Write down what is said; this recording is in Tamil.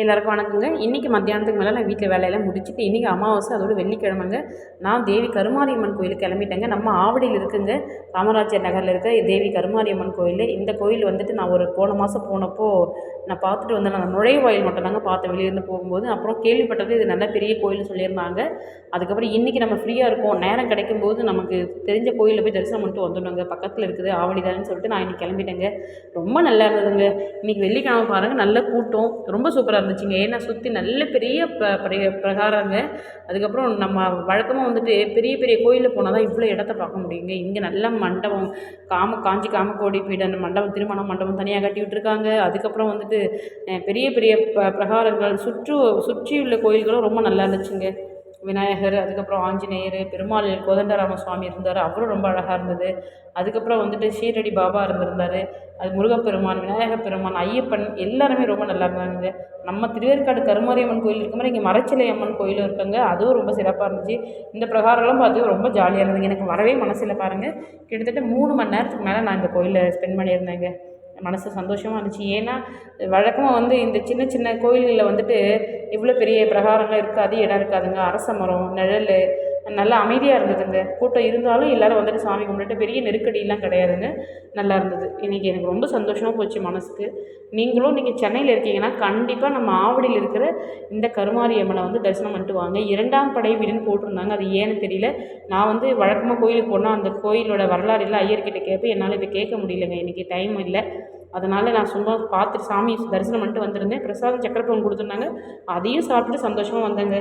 எல்லாருக்கும் வணக்கங்க. இன்றைக்கி மத்தியானத்துக்கு மேலே நான் வீட்டில் வேலையெல்லாம் முடிச்சுட்டு இன்றைக்கி அமாவாசை அதோட வெள்ளிக்கிழமைங்க. நான் தேவி கருமாரியம்மன் கோயிலுக்கு கிளம்பிட்டேங்க. நம்ம ஆவடியில் இருக்குங்க. காமராஜர் நகரில் இருக்க தேவி கருமாரியம்மன் கோயில் இந்த கோயில் வந்துட்டு நான் ஒரு போன மாதம் போனப்போ நான் பார்த்துட்டு வந்தேன். நான் நுழைவாயில் மட்டும் தாங்க பார்த்தேன் வெளியிருந்து போகும்போது அப்புறம் கேள்விப்பட்டது இது நல்ல பெரிய கோயில்னு சொல்லியிருந்தாங்க. அதுக்கப்புறம் இன்றைக்கி நம்ம ஃப்ரீயாக இருக்கோம். நேரம் கிடைக்கும்போது நமக்கு தெரிஞ்ச கோயிலில் போய் தரிசனம் பண்ணிட்டு வந்துடணுங்க. பக்கத்தில் இருக்குது ஆவடி தானேன்னு சொல்லிட்டு நான் இன்றைக்கி கிளம்பிட்டேங்க. ரொம்ப நல்லா இருந்ததுங்க. இன்றைக்கி வெள்ளிக்கிழமை பாருங்கள் நல்ல கூட்டம். ரொம்ப சூப்பராக வந்துச்சுங்க. ஏன்னா சுற்றி நல்ல பெரிய ப பெரிய பிரகாரங்க. அதுக்கப்புறம் நம்ம வழக்கமாக வந்துட்டு பெரிய பெரிய கோயிலில் போனால் தான் இவ்வளோ இடத்த பார்க்க முடியுங்க. இங்கே நல்ல மண்டபம் காம காஞ்சி காமக்கோடி பீடம் மண்டபம் திருமண மண்டபம் தனியாக கட்டி விட்டுருக்காங்க அதுக்கப்புறம் வந்துட்டு பெரிய பெரிய ப பிரகாரங்கள் சுற்று சுற்றியுள்ள கோயில்களும் ரொம்ப நல்லா இருந்துச்சுங்க. விநாயகர் அதுக்கப்புறம் ஆஞ்சநேயர் பெருமாள் கோதண்டராம சுவாமி இருந்தார். அவரும் ரொம்ப அழகாக இருந்தது. அதுக்கப்புறம் வந்துட்டு ஷீரடி பாபா இருந்திருந்தார். அது முருகப்பெருமான் விநாயகர் பெருமான் ஐயப்பன் எல்லாருமே ரொம்ப நல்லா இருந்தாங்க. நம்ம திருவேற்காடு கருமாரியம்மன் கோயில் இருக்க மாதிரி இங்கே மரச்சிலை அம்மன் கோயிலும் இருக்குங்க. அதுவும் ரொம்ப சிறப்பாக இருந்துச்சு. இந்த பிரகாரம்லாம் பார்த்து ரொம்ப ஜாலியாக இருந்ததுங்க எனக்கு வரவே மனசில் பாருங்கள் கிட்டத்தட்ட மூணு மணி நேரத்துக்கு மேலே நான் இந்த கோயிலில் ஸ்பெண்ட் பண்ணியிருந்தேங்க. மனசு சந்தோஷமாக இருந்துச்சு. ஏன்னா வழக்கமாக வந்து இந்த சின்ன சின்ன கோயில்களில் வந்துட்டு இவ்வளோ பெரிய பிரகாரங்கள் இருக்காது இடம் இருக்காதுங்க. அரச மரம் நிழல் நல்லா அமைதியாக இருந்ததுங்க. கூட்டம் இருந்தாலும் எல்லோரும் வந்துட்டு சாமி கும்பிட்டுட்டு பெரிய நெருக்கடிலாம் கிடையாதுங்க. நல்லா இருந்தது. இன்றைக்கி எனக்கு ரொம்ப சந்தோஷமாக போச்சு மனசுக்கு. நீங்களும் நீங்கள் சென்னையில் இருக்கீங்கன்னா கண்டிப்பாக நம்ம ஆவடியில் இருக்கிற இந்த கருமாரி அம்மனை வந்து தரிசனம் பண்ணிட்டு வாங்க. இரண்டாம் படை வீடுன்னு போட்டிருந்தாங்க. அது ஏன்னு தெரியல. நான் வந்து வழக்கமாக கோயிலுக்கு போனால் அந்த கோயிலோட வரலாறு எல்லாம் ஐயர்கிட்ட கேட்பேன். என்னால் இப்போ கேட்க முடியலங்க. இன்றைக்கி டைம் இல்லை. அதனால் நான் சும்மா பார்த்துட்டு சாமி தரிசனம் பண்ணிட்டு வந்திருந்தேன். பிரசாதம் சக்கரப்பவன் கொடுத்துருந்தாங்க. அதையும் சாப்பிட்டு சந்தோஷமாக வந்தேங்க.